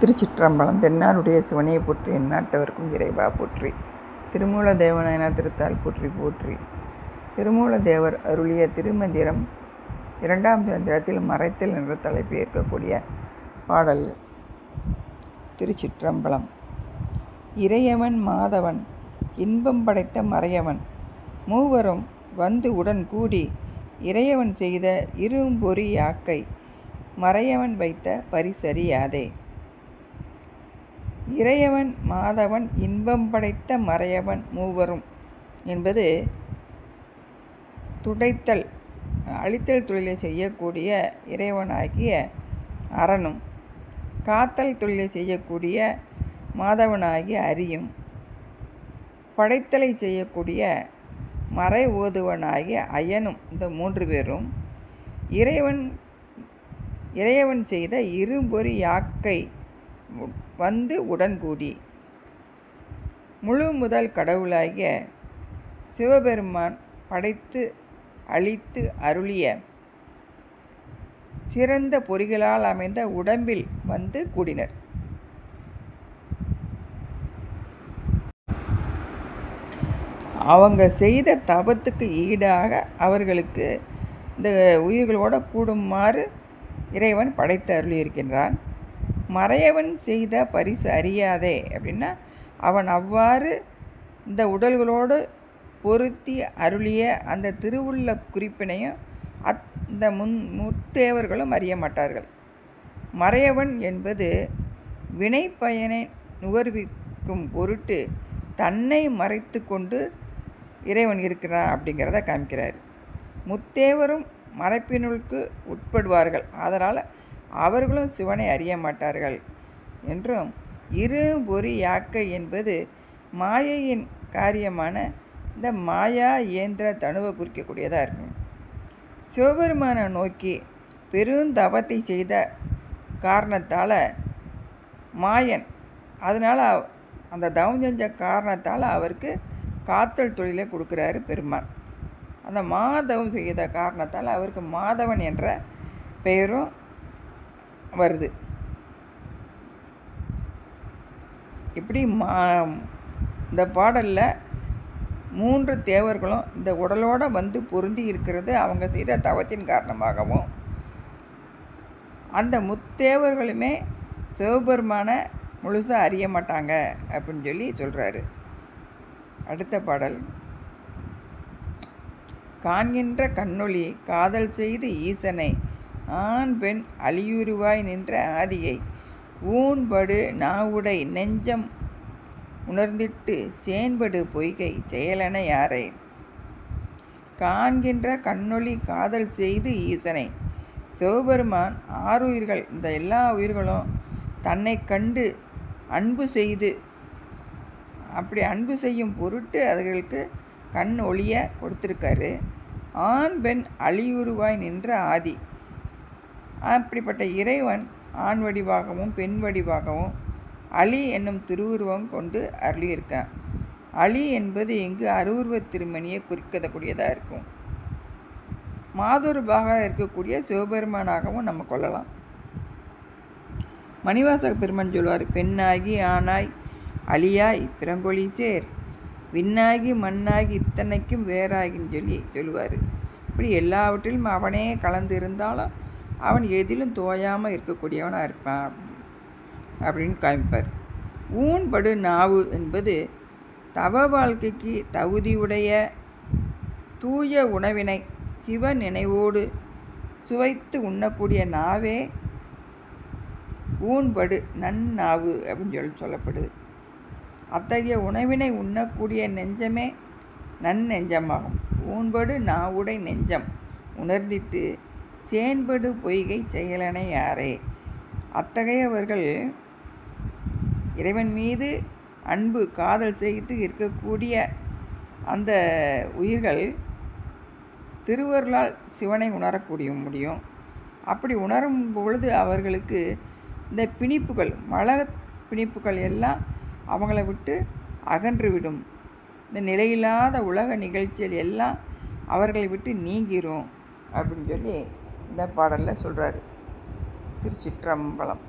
திருச்சிற்றம்பலம் தென்னாருடைய சிவனையை போற்றி எந்நாட்டவர்க்கும் இறைவா போற்றி. திருமூல தேவநாயனா திருத்தால் போற்றி போற்றி. திருமூல தேவர் அருளிய திருமந்திரம் இரண்டாம் சந்திரத்தில் மறைத்தல் என்ற தலைப்பு ஏற்கக்கூடிய பாடல். திருச்சிற்றம்பலம். இறையவன் மாதவன் இன்பம் படைத்த மறையவன் மூவரும் வந்து உடன் கூடி இறையவன் செய்த இரும்பொறி யாக்கை மறையவன் வைத்த பரிசறியாதே. இறையவன் மாதவன் இன்பம் படைத்த மறையவன் மூவரும் என்பது துடைத்தல் அழித்தல் தொழிலை செய்யக்கூடிய இறைவனாகிய அரணும். காத்தல் தொழிலை செய்யக்கூடிய மாதவனாகிய அரியும். படைத்தலை செய்யக்கூடிய மறை ஓதுவனாகிய அயனும் இந்த மூன்று பேரும். இறைவன் இறையவன் செய்த இரும்பொறி யாக்கை வந்து உடன்கூடி. முழு முதல் கடவுளாகிய சிவபெருமான் படைத்து அழித்து அருளிய சிறந்த பொறிகளால் அமைந்த உடம்பில் வந்து கூடினர். அவங்க செய்த தபத்துக்கு ஈடாக அவர்களுக்கு இந்த உயிர்களோடு கூடுமாறு இறைவன் படைத்து அருளியிருக்கின்றான். மறையவன் செய்த பரிசு அறியாதே அப்படின்னா அவன் அவ்வாறு இந்த உடல்களோடு பொருத்தி அருளிய அந்த திருவுள்ள குறிப்பினையும் அத் இந்த முன் முத்தேவர்களும் அறிய மாட்டார்கள். மறையவன் என்பது வினை பயனை நுகர்விக்கும் பொருட்டு தன்னை மறைத்து கொண்டு இறைவன் இருக்கிறான் அப்படிங்கிறத காமிக்கிறார். முத்தேவரும் மறைப்பினுக்கு உட்படுவார்கள். அதனால் அவர்களும் சிவனை அறிய மாட்டார்கள். என்றும் இரு பொறி யாக்கை என்பது மாயையின் காரியமான இந்த மாயா இயந்திர தனுவை குறிக்கக்கூடியதாக இருக்கும். சிவபெருமானை நோக்கி பெருந்தவத்தை செய்த காரணத்தால் மாயன் அதனால் அந்த தவம் செஞ்ச காரணத்தால் அவருக்கு காத்தல் தொழிலை கொடுக்குறாரு பெருமான். அந்த மாதவம் செய்த காரணத்தால் அவருக்கு மாதவன் என்ற பெயரும் வருது. இப்படி மா இந்த பாடலில் மூன்று தேவர்களும் இந்த உடலோடு வந்து பொருந்தி இருக்கிறது அவங்க செய்த தவத்தின் காரணமாகவும் அந்த முத்தேவர்களுமே சிவபெருமான முழுசாக அறிய மாட்டாங்க அப்படின்னு சொல்லி சொல்கிறாரு அடுத்த பாடல். காண்கின்ற கண்ணொளி காதல் செய்து ஈசனை ஆண் பெண் அழியுருவாய் நின்ற ஆதியை. ஊன்படு நாவுடை நெஞ்சம் உணர்ந்திட்டு சேன்படு பொய்கை செயலென யாரே? காண்கின்ற கண்ணொளி காதல் செய்து ஈசனை. சிவபெருமான் ஆறு உயிர்கள் இந்த எல்லா உயிர்களும் தன்னை கண்டு அன்பு செய்து அப்படி அன்பு செய்யும் பொருட்டு அதுகளுக்கு கண் ஒளிய கொடுத்துருக்காரு. ஆண் பெண் அழியுருவாய் நின்ற ஆதி. அப்படிப்பட்ட இறைவன் ஆண் வடிவாகவும் பெண் வடிவாகவும் அலி என்னும் திருவுருவம் கொண்டு அருளியிருக்கான். அலி என்பது இங்கு அருவுருவ திருமணியை குறிக்கக்கூடியதாக இருக்கும். மாதொருபாக இருக்கக்கூடிய சிவபெருமானாகவும் நம்ம கொள்ளலாம். மணிவாசக பெருமன் சொல்வார் பெண்ணாகி ஆனாய் அழியாய் பிறங்கொழி சேர். விண்ணாகி மண்ணாகி இத்தனைக்கும் வேறாகின்னு சொல்லி சொல்லுவார். இப்படி எல்லாவற்றிலும் அவனே கலந்து இருந்தாலும் அவன் எதிலும் தோயாமல் இருக்கக்கூடியவனாக இருப்பான் அப்படின்னு காமிப்பார். ஊன்படு நாவு என்பது தவ வாழ்க்கைக்கு தகுதியுடைய தூய உணவினை சிவ நினைவோடு சுவைத்து உண்ணக்கூடிய நாவே ஊன்படு நன்னாவு அப்படின்னு சொல்லி சொல்லப்படுது. அத்தகைய உணவினை உண்ணக்கூடிய நெஞ்சமே நன்னெஞ்சமாகும். ஊன்படு நாவுடை நெஞ்சம் உணர்ந்திட்டு சேன்படு பொய்கை செயலனை யாரே? அத்தகையவர்கள் இறைவன் மீது அன்பு காதல் செய்து இருக்கக்கூடிய அந்த உயிர்கள் திருவருளால் சிவனை உணரக்கூடிய முடியும். அப்படி உணரும் பொழுது அவர்களுக்கு இந்த பிணிப்புகள் மல பிணிப்புகள் எல்லாம் அவங்கள விட்டு அகன்றுவிடும். இந்த நிலையில்லாத உலக நிகழ்ச்சிகள் எல்லாம் அவர்களை விட்டு நீங்கிரும் அப்படின்னு சொல்லி இந்த பாடலில் சொல்கிறாரு திருச்சிற்றம்பலம்.